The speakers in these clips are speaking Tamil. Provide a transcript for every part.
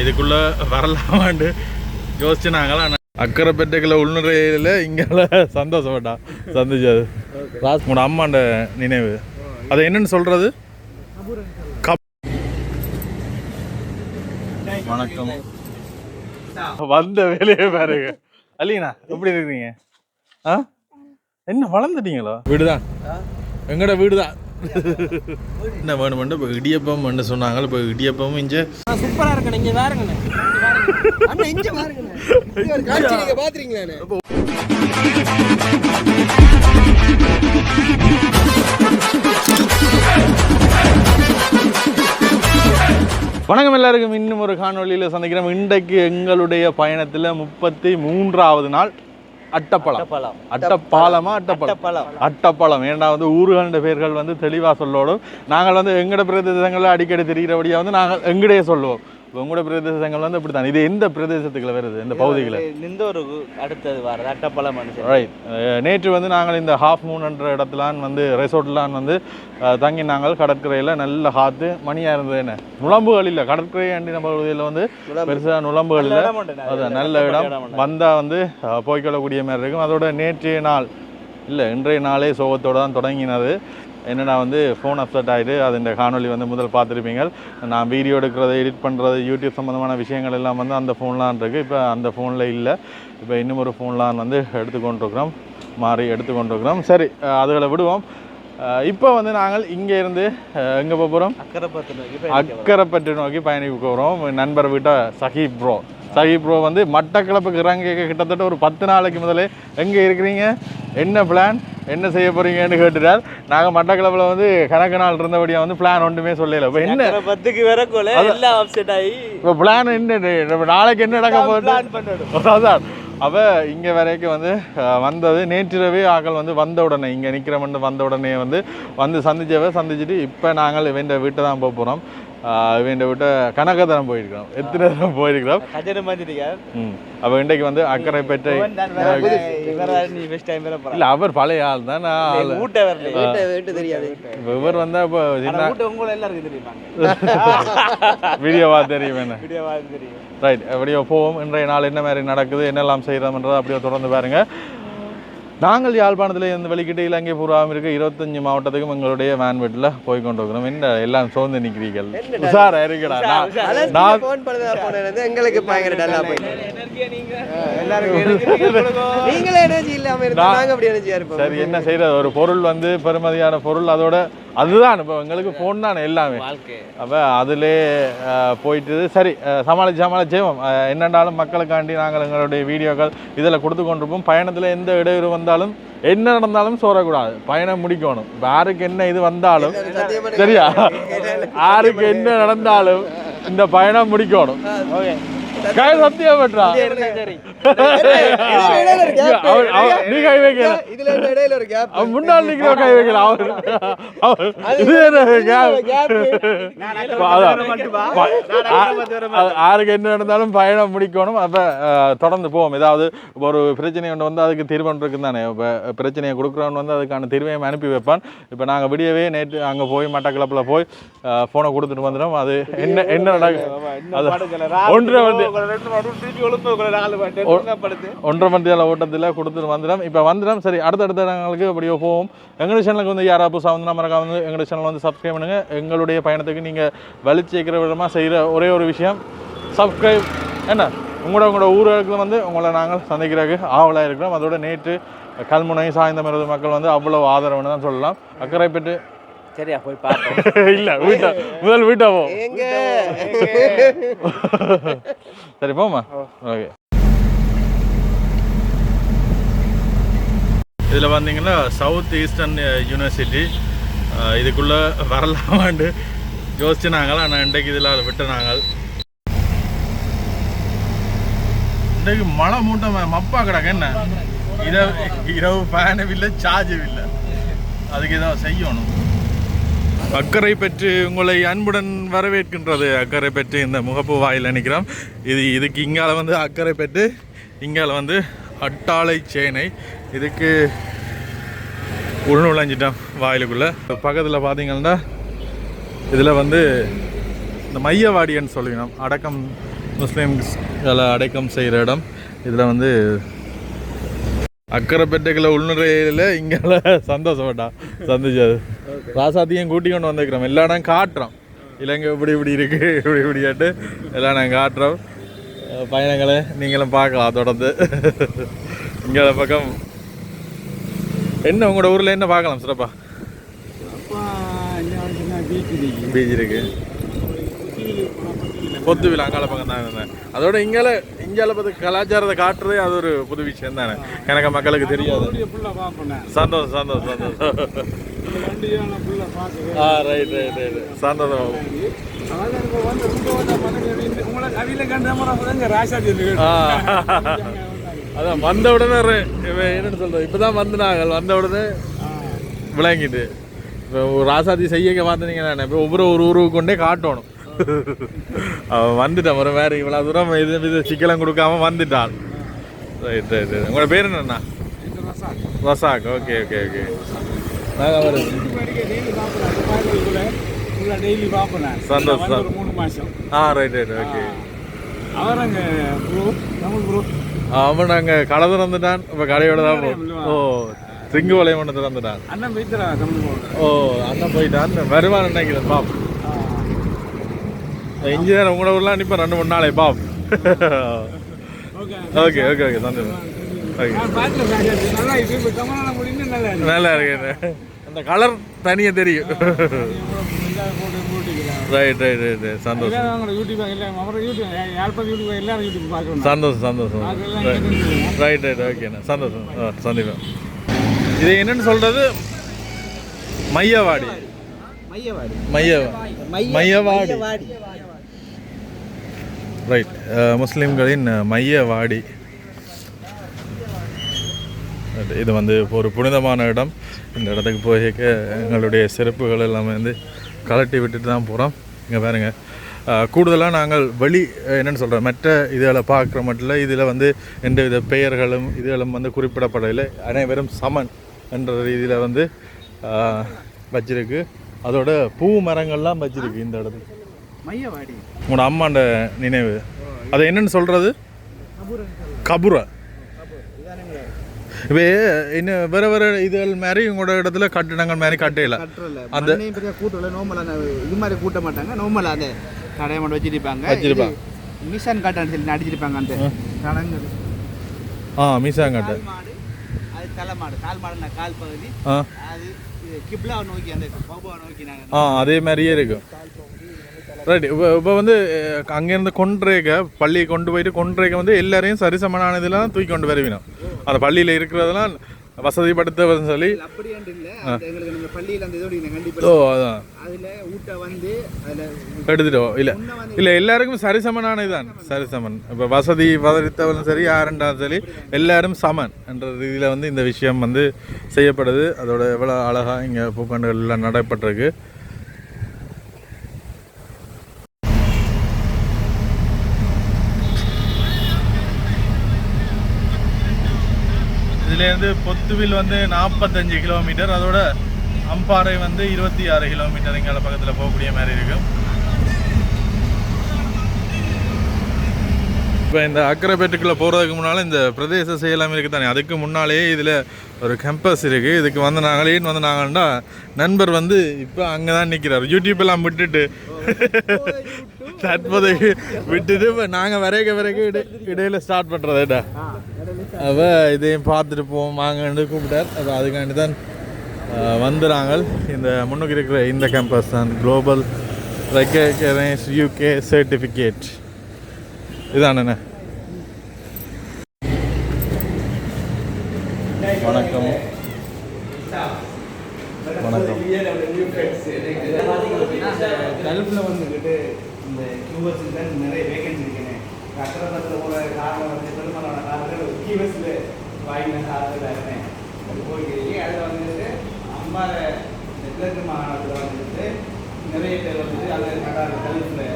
இதுக்குள்ள வரலாமாண்டு? யோசிச்சு நாங்களா அக்கறை பெட்டைக்குள்ள உள்நுறையில இங்கால சந்தோஷப்பட்டா. சந்திச்சது. ராஸ் உங்களோட அம்மாண்ட நினைவு. அது என்னன்னு சொல்றது? வணக்கம். வந்த வேலையே பாருங்க. அலிங்கண்ணா எப்படி இருக்கீங்க ஆ? என்ன வளர்ந்துட்டீங்களா? வீடுதான். எங்கட வீடுதான். என்ன வேணுமெண்டு இப்போ இடியப்பம் பண்ண சொன்னாங்க இப்போ இடியப்பமும் இங்கே சூப்பரா இருக்கு நீங்க வேறுங்க அண்ணா இங்க நீங்க பாத்துறீங்களா வணக்கம் எல்லாருக்கும். இன்னும் ஒரு காணொளியில் சந்திக்கிறோம். இன்றைக்கு எங்களுடைய பயணத்தில் முப்பத்தி மூன்றாவது நாள். அட்டப்பழம். அட்டப்பாலமா அட்டப்பழம். அட்டப்பழம். ஏன்னா வந்து ஊர்கள பேர்கள் வந்து தெளிவாக சொல்லோடும். நாங்கள் வந்து எங்கட பிரதேசங்களில் அடிக்கடி தெரிகிறபடியாக வந்து நாங்கள் எங்கடைய சொல்லுவோம். உங்களோட பிரதேசங்கள் வந்து இப்படி தான் இது எந்த பிரதேசத்துக்குள்ள வருது? இந்த பகுதிகளை இந்த ஒரு அடுத்தது வர அட்டப்பழம் மனுஷன் ரைட் நேற்று வந்து நாங்கள் இந்த ஹாஃப் மூன் என்ற இடத்துலான் வந்து ரெசார்ட்லான் வந்து தங்கி நாங்கள் கடற்கரையில் நல்ல காற்று மணியாக இருந்தது என்ன? நுழம்புகள் இல்லை. கடற்கரை அண்டி நம்ம பகுதியில் வந்து பெருசாக நுழம்புகள் இல்லை. அது நல்ல இடம். வந்தால் வந்து போய்க்கொள்ளக்கூடிய மாதிரி இருக்கும். அதோட நேற்றைய நாள் இல்லை இன்றைய நாளே சோகத்தோடு தான் தொடங்கினது. என்னடா வந்து ஃபோன் அப்செட் ஆகிட்டு அது இந்த காணொளி வந்து முதல் பார்த்துருப்பீங்க நான் வீடியோ எடுக்கிறது எடிட் பண்ணுறது யூடியூப் சம்மந்தமான விஷயங்கள் எல்லாம் வந்து அந்த ஃபோன்லாம் இருக்குது இப்போ அந்த ஃபோனில் இல்லை. இப்போ இன்னும் ஒரு ஃபோன்லாம் வந்து எடுத்துக்கொண்டிருக்கிறோம். மாறி எடுத்துக்கொண்டிருக்கிறோம். சரி அதுகளை விடுவோம். இப்போ வந்து நாங்கள் இங்கே இருந்து எங்கே போக போகிறோம் அக்கறை பத்து நோக்கி அக்கரைப்பட்டு நோக்கி பயணிக்க போகிறோம் நண்பர் வீட்டை சஹீப் ப்ரோ சஹீப் ப்ரோ வந்து மட்டக்களப்புக்கு இறங்க கிட்டத்தட்ட ஒரு பத்து நாளைக்கு முதலே எங்கே இருக்கிறீங்க? என்ன பிளான் என்ன செய்ய போறீங்கன்னு கேட்டுட்டார். நாங்கள் மட்டக்களப்பில் வந்து கணக்கு நாள் இருந்தபடியாக வந்து பிளான் ஒன்றுமே சொல்லல. இப்போ என்ன? பத்துக்கு வரக்குள்ள எல்லாம் அப்செட் ஆகி இப்போ பிளான் என்ன? நாளைக்கு என்ன நடக்க போகுது? அதான் அவ இங்கே வரைக்கும் வந்து வந்தது நேற்றிரவே ஆக்கள் வந்து வந்த உடனே இங்கே நிற்கிறமண்டு வந்த உடனே வந்து வந்து சந்திச்சவ சந்திச்சுட்டு இப்போ நாங்கள் இவன் வீட்டை தான் போக போகிறோம் இவன் வீட்டை கணக்க தரம் போயிருக்கிறோம். எத்தனை தரம் போயிருக்கிறோம். அவள் இன்றைக்கு வந்து அக்கறை பெற்றை நீ பெஸ்ட் டைம் வர போற இல்லை அவர் பழைய ஆள் தான் ஆள். ஊட்ட வரல வீட்டை வீட்டு தெரியாது. இப்ப இவர் வந்தால் இப்போ வீடியோவா தெரியும்? என்ன? ரைட் அப்படியே போவோம். இன்றைய நாள் என்ன மாதிரி நடக்குது என்னெல்லாம் செய்கிறோம்ன்றதை அப்படியே தொடர்ந்து பாருங்க. நாங்கள் யாழ்ப்பாணத்தில் இருந்து வெளிக்கிட்டு இலங்கை பூர்வாகம் இருக்க இருபத்தஞ்சு மாவட்டத்துக்கும் எங்களுடைய வேன் வீட்டில் போய் கொண்டு இருக்கிறோம் என்ன எல்லாம் சோர்ந்து நிற்கிறீர்கள் உஷாரா இருக்கடா நான் எங்களுக்கு பயங்கர டல்லா போயிட்டு நீங்களே எனர்ஜி இல்லாம இருந்தா நான்- நாங்க அப்படி எனர்ஜியா இருப்போம். சரி என்ன செய்யறது ஒரு பொருள் வந்து பெருமதியான பொருள் அதோட அதுதான் இப்போ எங்களுக்கு ஃபோன் தானே எல்லாமே. அப்போ அதிலே போயிட்டு சரி அஹ், சமாளிச்சு என்னென்றாலும் மக்களுக்காண்டி நாங்கள் எங்களுடைய வீடியோக்கள் இதில் கொடுத்து கொண்டிருப்போம். பயணத்தில் எந்த இடையூறு வந்தாலும் என்ன நடந்தாலும் சோறக்கூடாது. பயணம் முடிக்கணும். இப்போ யாருக்கு என்ன இது வந்தாலும் சரியா? யாருக்கு என்ன நடந்தாலும் இந்த பயணம் முடிக்கணும். ஓகே. கை சத்தியம் பண்றா நீ கை வைக்கல இதுல இடையில ஒரு கேப் அவன் முன்னாள் நிக்கிற கை வைக்கல அவர் இது யாருக்கு என்ன நடந்தாலும் பயணம் முடிக்கணும் அப்போ தொடர்ந்து போவோம் ஏதாவது ஒரு பிரச்சனை ஒன்று வந்து அதுக்கு தீர்வு இருக்கும் தானே இப்போ பிரச்சனையை கொடுக்குறவன் வந்து அதுக்கான தீர்வையும் அனுப்பி வைப்பான் இப்போ நாங்கள் விடியவே நேற்று அங்கே போய் மட்டக்களப்பில் போய் ஃபோனை கொடுத்துட்டு வந்துடும் அது என்ன என்ன நடக்கும் அது ஒன்றரை வந்து ஒன்றரை நேரம் ஓட்டத்தில் கொடுத்துட்டு வந்துடும். இப்போ வந்துடும். சரி அடுத்தடுத்த நாங்களுக்கு அப்படியே போவோம். எங்களுடைய சேனலுக்கு வந்து யாராவது புதுசாக வந்து மறக்காம வந்து எங்களுடைய சேனல் வந்து சப்ஸ்கிரைப் பண்ணுங்க. எங்களுடைய பயணத்துக்கு நீங்கள் வலிச்சேக்கிற விதமாக செய்கிற ஒரே ஒரு விஷயம் சப்ஸ்கிரைப் என்ன? உங்களோட உங்களோட ஊர்களுக்கு வந்து உங்களை நாங்கள் சந்திக்கிறதுக்கு ஆவலாக இருக்கிறோம். அதோட நேற்று கல்முனை சாய்ந்தமரது மக்கள் வந்து அவ்வளோ ஆதரவுன்னு தான் சொல்லலாம். அக்கறை பெற்று சரியா போய் பார்ப்போம் இல்லை வீட்டை முதல் வீட்டை போ. எங்க? சரி போமா ஓகே. இதில் வந்தீங்கன்னா சவுத் ஈஸ்டர்ன் யூனிவர்சிட்டி. இதுக்குள்ளே வரலாமாண்டு யோசிச்சு நாங்கள் ஆனால் இன்றைக்கு இதில் விட்டு நாங்கள். இன்றைக்கு மழை மூட்டம் மப்பா கிடக்கு என்ன? இரவு இரவு ஃபேனும் இல்லை சார்ஜும் இல்லை. அதுக்கு ஏதாவது செய்யணும். அக்கறை பெற்று உங்களை அன்புடன் வரவேற்கின்றது. அக்கறை பெற்று இந்த முகப்பு வாயில் நினைக்கிறோம் இது இதுக்கு இங்கால வந்து அக்கறை பெற்று இங்கால வந்து அட்டாளை சேனை. இதுக்கு உள்நுழைஞ்சிட்டான் வாயிலுக்குள்ளே. பக்கத்தில் பார்த்தீங்கன்னா இதில் வந்து இந்த மையவாடின்னு சொல்லிக்கணும் அடக்கம் முஸ்லீம்ஸ்களை அடக்கம் செய்கிற இடம். இதில் வந்து அக்கரைப்பேட்டைக்குள்ள உள்நுறையில் இங்கே சந்தோஷப்பட்டா சந்திச்சது. ராசாத்தையும் கூட்டி கொண்டு வந்துக்கிறோம் எல்லா இடம் காட்டுறோம். இலங்கை இப்படி இப்படி இருக்கு இப்படி இப்படி கேட்டு எல்லாம் நாங்கள் காட்டுறோம் பயணங்களை நீங்களும் பார்க்கலாம் தொடர்ந்து. இங்கே பக்கம். என்ன உங்களோட ஊரில் என்ன பார்க்கலாம் சிறப்பா? பீச் இருக்கு. பொத்து விழா அங்கால பக்கம் தான் இருந்தேன். அதோட இங்கால இங்கால பார்த்து கலாச்சாரத்தை காட்டுறதே அது ஒரு புது விஷயம் தானே கணக்க மக்களுக்கு தெரியாது. சந்தோஷம் சந்தோஷம் சந்தோஷம். ஆ ரைட் ரைட் ரைட் சந்தோஷம் ஆ. அதான் வந்த உடனே என்னன்னு சொல்றது இப்பதான் வந்து நாங்கள் வந்த உடனே விளங்கிட்டு. இப்போ ராசாதி செய்ய பார்த்தீங்கன்னா இப்போ ஒவ்வொரு ஒரு ஊருக்கு கொண்டே காட்டணும். அவன் வந்துட்டான் ஒரு வேறு இவ்வளோ தூரம் இது இது சிக்கலம் கொடுக்காம வந்துட்டான். ரைட் ரைட் ரைட் உங்களோட பேர் என்னண்ணா? ரசாக். ஓகே ஓகே ஓகே நாங்கள் ஒரு டெய்லி பார்ப்பேன் சந்தோஷம், வந்து ஒரு மூணு மாசம். ஆ ரைட் ரைட் ஓகே அவர் அங்க ப்ரோ தமிழ் ப்ரோ அவன் அங்கே கடை திறந்துட்டான். இப்போ கடையோட தான் ஓ ரிங்கு வளையம் ஒன்று திறந்துட்டான். அண்ணன் தமிழ் ப்ரோ ஓ அண்ணன் போயிட்டான். வருவான் நினைக்கிறேன் பாப். இன்ஜினியர் உங்களோட ஊர்லாம் ரெண்டு மூணு நாளே பாப். ஓகே ஓகே ஓகே சந்தோஷம். நல்லா இருக்கு. அந்த கலர் தனியாக தெரியும். ரைட் ரைட் ரைட் சந்தோஷம். சந்தோஷம் சந்தோஷம். ரைட் ரைட் ஓகேண்ணா சந்தோஷம். ஆ சந்தீபம். இது என்னன்னு சொல்றது? மையவாடி. மையவாடி. மையவாடி. வாடி ரைட் முஸ்லிம்களின் மையவாடி. இது வந்து ஒரு புனிதமான இடம். இந்த இடத்துக்கு போயிருக்க எங்களுடைய செருப்புகள் எல்லாமே வந்து கலட்டி விட்டுட்டு தான் போகிறோம் இங்கே பாருங்க. கூடுதலாக நாங்கள் வெளி அஹ், என்னன்னு சொல்கிறோம் மற்ற இதில் பார்க்குற மட்டும் இதில் வந்து எந்த வித பெயர்களும் இதுகளும் வந்து குறிப்பிடப்படவில்லை. அனைவரும் சமன் என்ற ரீதியில் வந்து வச்சிருக்கு. அதோட பூ மரங்கள்லாம் வச்சிருக்கு இந்த மையவாடி. உங்களோட அம்மாண்ட நினைவு. அது என்னன்னு சொல்றது? கபுர இவே இன்னும் வேற வேற இதுகள் மாதிரி உங்களோட இடத்துல கட்டிடங்கள் மாதிரி கட்டுறல அந்த- பெரிய கூட்டல நோமலா இது மாதிரி கூட்ட மாட்டாங்க. நோமலா அந்த கடையை மட்டும் வச்சிருப்பாங்க வச்சிருப்பாங்க. மிஷன் காட்டான்னு சொல்லி அடிச்சிருப்பாங்க அந்த தடங்கள். ஆ கால் மாடு அது தலை மாடு. கால் மாடுனா கால் பகுதி. அது இது கிப்லாவை நோக்கி அந்த பௌபாவை நோக்கி நாங்கள் ஆ அதே மாதிரியே இருக்கும் ரைட் இப்போ இப்போ வந்து அங்கேருந்து கொன்றேக்க பள்ளியை கொண்டு போயிட்டு கொன்றேக்க வந்து எல்லாரையும் சரிசமனான இதெல்லாம் தூக்கி கொண்டு வருவினோம். அந்த பள்ளியில் இருக்கிறதெல்லாம் வசதிப்படுத்த சொல்லி. ஓ அதான். அதில் ஊட்ட வந்து அதில் எடுத்துட்டோம் இல்லை. இல்லை எல்லாருக்கும் சரிசமனான இதுதான் சரிசமன். இப்போ வசதி வசதித்தவரும் சரி யாருண்டாலும் சரி எல்லாரும் சமன் என்ற ரீதியில் வந்து இந்த விஷயம் வந்து செய்யப்படுது. அதோட எவ்வளோ அழகாக இங்கே எல்லாம் நடைபெற்றிருக்கு. இதுலேருந்து பொத்துவில் வந்து நாற்பத்தஞ்சு கிலோமீட்டர் அதோட அம்பாறை வந்து இருபத்தி ஆறு கிலோமீட்டர் இங்கே பக்கத்தில் போகக்கூடிய மாதிரி இருக்கும். இப்போ இந்த அக்கரைப்பேட்டுக்குள்ளே போகிறதுக்கு முன்னால் இந்த பிரதேச செயலாம் இருக்குது தானே? அதுக்கு முன்னாலேயே இதில் ஒரு கேம்பஸ் இருக்குது இதுக்கு வந்து நாங்களேன்னு வந்து நாங்கள்டா நண்பர் வந்து இப்போ அங்கே தான் நிற்கிறார் யூடியூப் எல்லாம் விட்டுட்டு தற்போதைக்கு விட்டுட்டு இப்போ நாங்கள் வரைக்க வரைக்கும் இடை இடையில் ஸ்டார்ட் பண்ணுறதேடா அப்போ இதையும் பார்த்துட்டு போவோம். வாங்கன்னு கூப்பிட்டார். அப்போ அதுக்காண்டி தான் வந்துடுறாங்க இந்த முன்னுக்கு இருக்கிற இந்த கேம்பஸ் தான். குளோபல் ரெக்கனைஸ் யூகே சர்டிஃபிகேட் இதானண்ணே. வணக்கம். வணக்கம். கல்ஃபில் வந்துக்கிட்டு இந்த கியூஎஸ்ல நிறைய வேகன்சி இருக்குன்னு கட்டடத்தில் போகிற காரில் வந்து பெரும்பாலான கார்கள் கியூஎஸ்ல வாங்கின கார்கள் இருக்கேன் அது போய்க்கிறீங்க அதில் வந்துட்டு அம்மா இந்த கிழக்கு மாகாணத்தில் வந்துட்டு நிறைய பேர் வந்துட்டு அங்கே கட்டார் கல்ஃபில்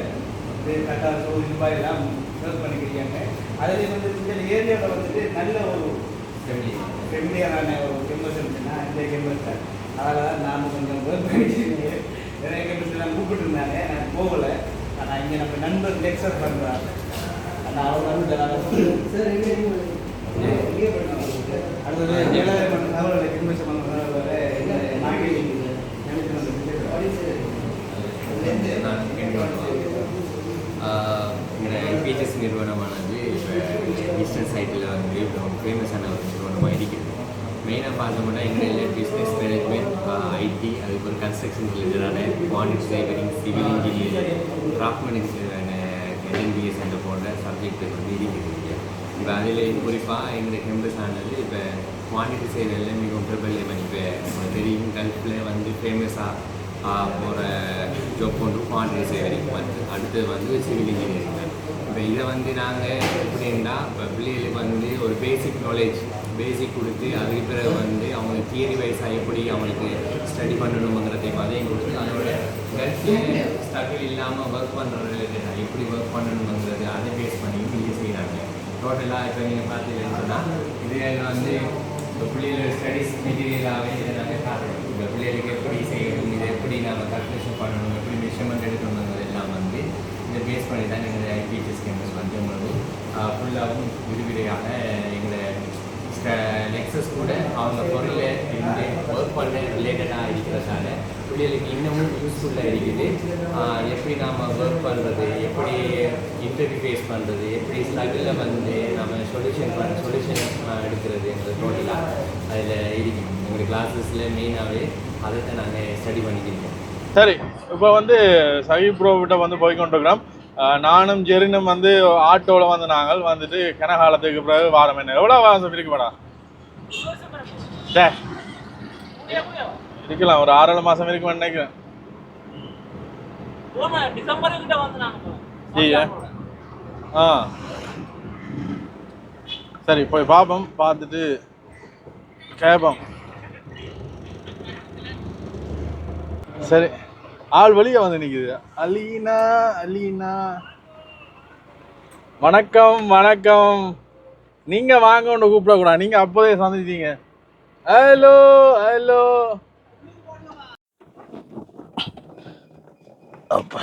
வந்து கட்டார் சவுதி துபாயெல்லாம் சர்ச் பண்ணிக்கிறீங்க அதுலேயும் வந்து இந்த ஏரியாவில் வந்துட்டு நல்ல ஒரு ஃபெமிலியரான ஒரு கேம்பஸ் இருந்துச்சுன்னா இந்த கேம்பஸ் தான் அதனால தான் நான் கொஞ்சம் ஒர்க் பண்ணிட்டு நிறைய கேம்பஸ் நான் கூப்பிட்டு இருந்தாங்க நான் போகலை. ஆனால் இங்கே நம்ம நண்பர் லெக்சர் பண்ணுறாங்க ஆனால் அவர் வந்து அடுத்தது ஜெயலலிதா பண்ண தகவல் கேம்பஸ் பண்ண மார்க்கெட்டிங் எங்களோட எல்பிஜிஎஸ் நிறுவனமானது இப்போ ஈஸ்டர்ன் சைட்டில் வந்து இப்போ ஃபேமஸான ஒரு நிறுவனமாக இருக்குது மெயினாக பார்த்தோம்னா எங்களோட பிஸ்னஸ் மேனேஜ்மெண்ட் ஐடி அதுக்கப்புறம் கன்ஸ்ட்ரக்ஷன் ரிலேட்டடான பாண்டிட் டிரைவரிங் சிவில் இன்ஜினியரிங் கிராஃப்ட்மெனிக்ஸ் என்என்பிஎஸ் என்ற போன்ற சப்ஜெக்ட் வந்து இருக்குது இப்போ அதில் குறிப்பாக எங்களுடைய கேம்பஸ் ஆனது இப்போ குவான்டிட்டி சேவையில் மிகவும் பிரபல்யம் இப்போ உங்களுக்கு தெரியும் கல்ஃபில் வந்து ஃபேமஸாக போகிற ஜோப் ஒன்று குவான்டிட்டி சேவரிங் வந்து அடுத்தது வந்து சிவில் இன்ஜினியரிங் தான் இப்போ இதை வந்து நாங்கள் எப்படின்னா இப்போ பிள்ளைகளுக்கு வந்து ஒரு பேசிக் நாலேஜ் பேசிக் கொடுத்து அதுக்கு பிறகு வந்து அவங்களுக்கு தியரி வைஸாக எப்படி அவங்களுக்கு ஸ்டடி பண்ணணுங்கிறதையும் அதையும் கொடுத்து அதோட கல்ஃபில் ஸ்ட்ரகிள் இல்லாமல் ஒர்க் பண்ணுற எப்படி ஒர்க் பண்ணணுங்கிறது அதை பேஸ் பண்ணி இங்கே செய்கிறாங்க டோட்டலாக இப்போ நீங்கள் பார்த்தீங்கன்னு சொன்னால் இதில் வந்து இப்போ பிள்ளைகளோட ஸ்டடீஸ் மெட்டீரியலாகவே இதை நாங்கள் காட்டுறோம். இப்போ பிள்ளைகளுக்கு எப்படி செய்யணும் இதை எப்படி நம்ம கல்குலேஷன் பண்ணணும் எப்படி மெஷர்மெண்ட் எடுக்கணும் இதை பேஸ் பண்ணி தான் எங்களுடைய ஐபிஹெச்எஸ் கேம்பஸ் வந்து உங்களுக்கு ஃபுல்லாகவும் விரிவிரையாக எங்களை நெக்ஸஸ் கூட அவங்க பொருளில் இருந்து ஒர்க் பண்ண ரிலேட்டடாக இருக்கிறதால பிள்ளைகளுக்கு இன்னமும் யூஸ்ஃபுல்லாக இருக்குது. எப்படி நாம் ஒர்க் பண்ணுறது எப்படி இன்டர்வியூ ஃபேஸ் பண்ணுறது எப்படி ஸ்ட்ரகிளில் வந்து நம்ம சொல்யூஷன் பண்ண சொல்யூஷன் எடுக்கிறதுங்கிற டோட்டலாக அதில் இருக்குது எங்களுடைய கிளாஸஸில் மெயினாகவே அதை தான் நாங்கள் ஸ்டடி பண்ணிக்கிறோம் சரி இப்போ வந்து சகி ப்ரோ கிட்ட வந்து போய் கொண்டிருக்கிறோம் அஹ் நானும் ஜெரினும் வந்து ஆட்டோவில் வந்து நாங்கள் வந்துட்டு கனகாலத்துக்கு பிறகு வாரம் என்ன? எவ்வளோ வாரம் இருக்கு மேடம்? டே. இருக்கலாம் ஒரு ஆறு ஏழு மாதம் இருக்குமே நினைக்கிறேன். ஆ. சரி போய் பார்ப்போம் பார்த்துட்டு கேட்போம் சரி. ஆள் வெளியே வந்து நிக்குது. அலீனா அலீனா. வணக்கம் வணக்கம். நீங்க வாங்க ஒன்று கூப்பிடக்கூடாது. நீங்க அப்போதே சந்திச்சீங்க ஹலோ ஹலோ. அப்பா.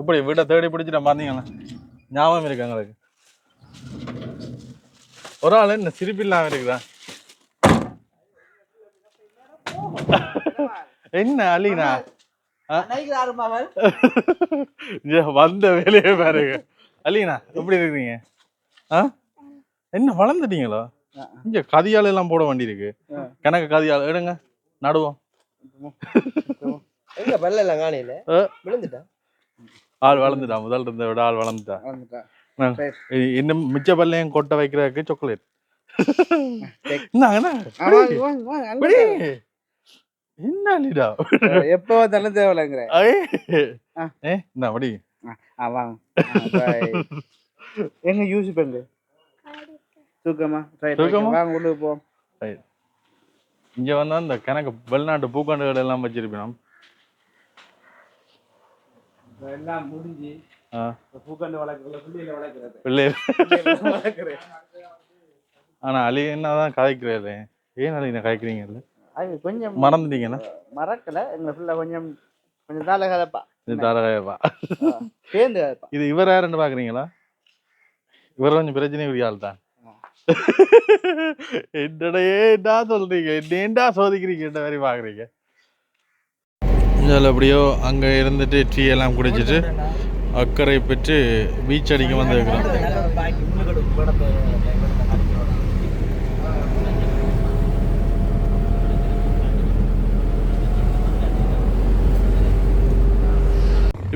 எப்படி வீட்டை தேடி பிடிச்சிட்ட பார்த்தீங்களா ஞாபகம் இருக்கு எங்களுக்கு ஒரு ஆள் என்ன சிரிப்பு இல்லாம இருக்குதா? என்ன அலினா? வந்த வேலையே பாருங்க. அலினா எப்படி இருக்கீங்க ஆ? என்ன வளர்ந்துட்டீங்களா? இங்க கதியால் எல்லாம் போட வேண்டி இருக்கு. கணக்கு கதியால் எடுங்க. நடுவோம். ஆள் வளர்ந்துட்டான் முதல் இருந்த விட ஆள் வளர்ந்துட்டான் இன்னும் மிச்ச பல்லையும் கொட்டை வைக்கிறதுக்கு சாக்லேட் என்னங்கண்ணா அலிடா எப்போ. ஆ. ஏ என்ன வடி ஆ வாங்க எங்க யூஸ் பண்ணுங்க தூக்கமா? வாங்க உள்ளுக்கு போ. இங்க வந்தா இந்த கணக்கு வெளிநாட்டு பூக்காண்டுகள் எல்லாம் வச்சிருப்போம் எல்லாம் முடிஞ்சு பூக்கண்டு வளர்க்கல வளர்க்குறது. ஆனா அலி என்னதான் கதைக்கிறீங்களே ஏன் அலி என்ன கதைக்கிறீங்கல்ல அது கொஞ்சம் மறந்துட்டீங்கன்னா மறக்கல. எங்க பிள்ளை கொஞ்சம் கொஞ்சம் தால கதைப்பா இது தரவேப்பா சேர்ந்து கதைப்பா இது இவர் யாருன்னு பாக்குறீங்களா? இவர் கொஞ்சம் பிரச்சனை உரிய ஆள் தான். என்னடா ஏன்டா சொல்றீங்க? என்னேண்டா சோதிக்கிறீங்க? என்ன மாதிரி பாக்குறீங்க? இதில் எப்படியோ அங்கே இருந்துட்டு டீ எல்லாம் குடிச்சிட்டு அக்கறை பெற்று பீச் அடிக்க வந்திருக்கிறோம்.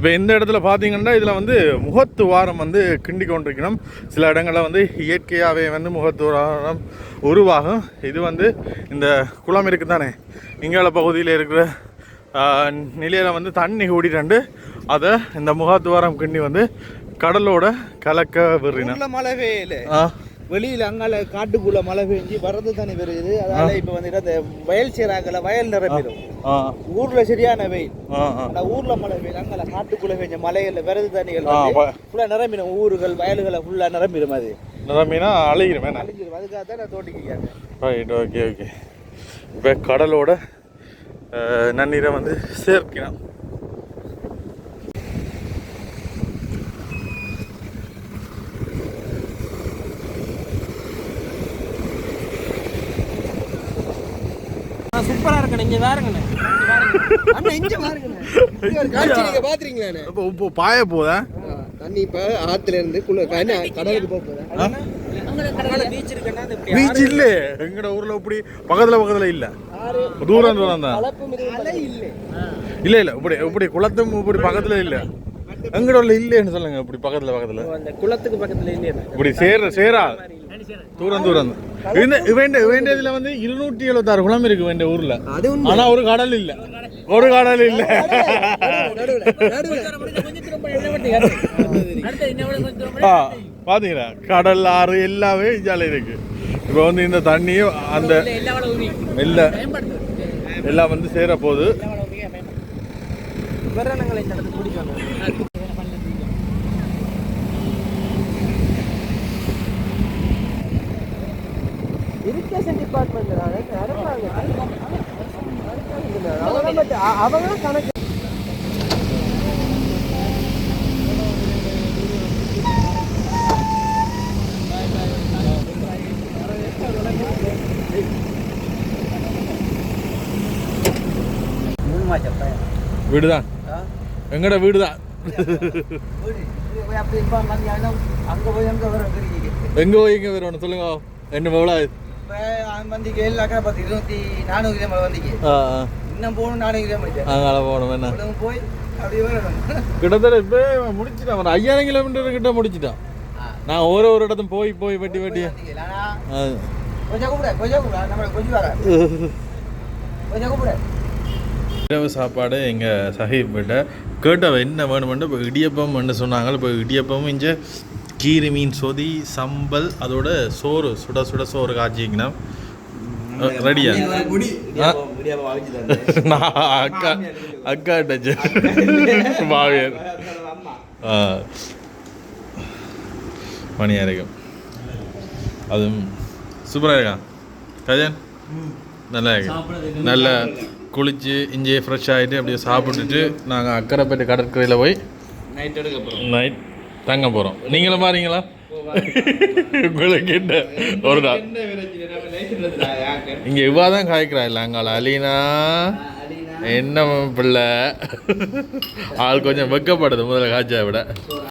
இப்போ இந்த இடத்துல பார்த்தீங்கன்னா இதில் வந்து முகத்து வாரம் வந்து கிண்டி கொண்டிருக்கணும். சில இடங்களில் வந்து இயற்கையாகவே வந்து முகத்து வாரம் உருவாகும். இது வந்து இந்த குளம் இருக்குது தானே இங்கால பகுதியில் இருக்கிற நிலையில் வந்து தண்ணி கூடிட்டு அதை இந்த முகத்துவாரம் கிண்டி வந்து கடலோட கலக்க ஊர்ல மழை ஆ. வெளியில அங்கால காட்டுக்குள்ள மழை பெஞ்சு வரது தண்ணி வருது அதனால இப்ப வந்து அந்த வயல் சேராங்கல வயல் நிரம்பிடும். ஊர்ல சரியான வெயில். ஆனா ஊர்ல மழை பெய்யல அங்கால காட்டுக்குள்ள பெஞ்ச மலைகள்ல விரது தண்ணிகள் ஃபுல்லா நிரம்பிடும். ஊர்கள் வயல்களை ஃபுல்லா நிரம்பிடும் அது. அழுகிறேன் வேணாம் அழிஞ்சிரும். அதுக்காக தான் நான் தோட்டிக்கு கேட்டேன் ரைட் ஓகே ஓகே இப்போ கடலோட நன்னீரை வந்து சேர்க்கலாம் சூப்பரா இருக்கணும். இங்க வேறுங்கண்ணே அண்ணா இங்க பாருங்கண்ணே. காட்சி நீங்க பாத்துறீங்களாண்ணே இப்போ இப்போ பாய போதா? தண்ணி இப்ப ஆத்துல இருந்து குள்ள கடலுக்கு போக போதா? பீச் இல்ல. எங்கட ஊர்ல இப்படி பக்கத்துல பக்கத்துல இல்ல. தூரம் தூரம் தான். இல்ல இல்ல இப்படி இப்படி குளத்தும் இப்படி பக்கத்துல இல்ல. எங்கட ஊர்ல இல்லன்னு சொல்லுங்க இப்படி பக்கத்துல பக்கத்துல. அந்த குளத்துக்கு பக்கத்துல இல்லையா இப்படி சேர சேரா? தூரம் தூரம். இந்த வேண்ட வேண்டியதுல வந்து இருநூற்றி எழுபத்தாறு குளம் இருக்கு வேண்டிய ஊர்ல. ஆனா ஒரு கடல் இல்ல. ஒரு கடல் இல்ல. பாத்தீங்களா? கடல் ஆறு எல்லாமே ஜாலி இருக்கு. இப்போ வந்து இந்த தண்ணியும் அந்த இல்ல. எல்லாம் வந்து சேர போகுது விவரணங்களை இந்த இடத்துக்கு பிடிக்கும் இரிகேஷன் டிபார்ட்மெண்ட் நடப்பாங்க அவங்க அவங்க கணக்கு. வீடுதான். எங்கட வீடுதான். எங்க போய் எங்க வரணும் சொல்லுங்க. என்ன எவ்வளோ வந்திக்கு ஏழு அக்கா பத்து இருபத்தி நானூறு கிலோமீட்டர் வந்திக்கு. இன்னும் போகணும் நானூறு கிலோமீட்டர் அங்கால போகணும் என்ன? போய் அப்படியே வரணும். கிட்டத்தட்ட இப்போ முடிச்சிட்டான். ஒரு ஐயாயிரம் கிலோமீட்டர் கிட்ட முடிச்சிட்டான். நான் ஒரு ஒரு இடத்தும் போய் போய் வெட்டி வெட்டி இரவு சாப்பாடு எங்கள் சஹீப் கிட்ட கேட்டவ என்ன வேணுமென்று இப்போ இடியப்பம் என்று சொன்னாங்க. இப்போ இடியப்பம் இங்கே கீரி மீன் சொதி சம்பல் அதோட சோறு சுட சுட சோறு காய்ச்சிக்கணும் ரெடியா அக்கா அக்கா டச்சு மாவியர் ஆ. மணியாக இருக்கும் அதுவும் சூப்பராக இருக்கான் கஜன்? நல்லா இருக்கு. நல்ல குளிச்சு இங்கே ஃப்ரெஷ் ஆகிட்டு அப்படியே சாப்பிட்டுட்டு நாங்கள் அக்கரைப்பேட்டை கடற்கரையில் போய் நைட் எடுக்க போகிறோம் நைட் தங்க போகிறோம் நீங்களும் மாறீங்களா உங்களுக்கு என்ன ஒரு நாள். இங்கே இவ்வா தான் காய்க்கிறா. இல்லை அங்கால அலீனா. என்ன பிள்ளை? ஆள் கொஞ்சம் வெக்கப்படுது முதல்ல காய்ச்சா விட.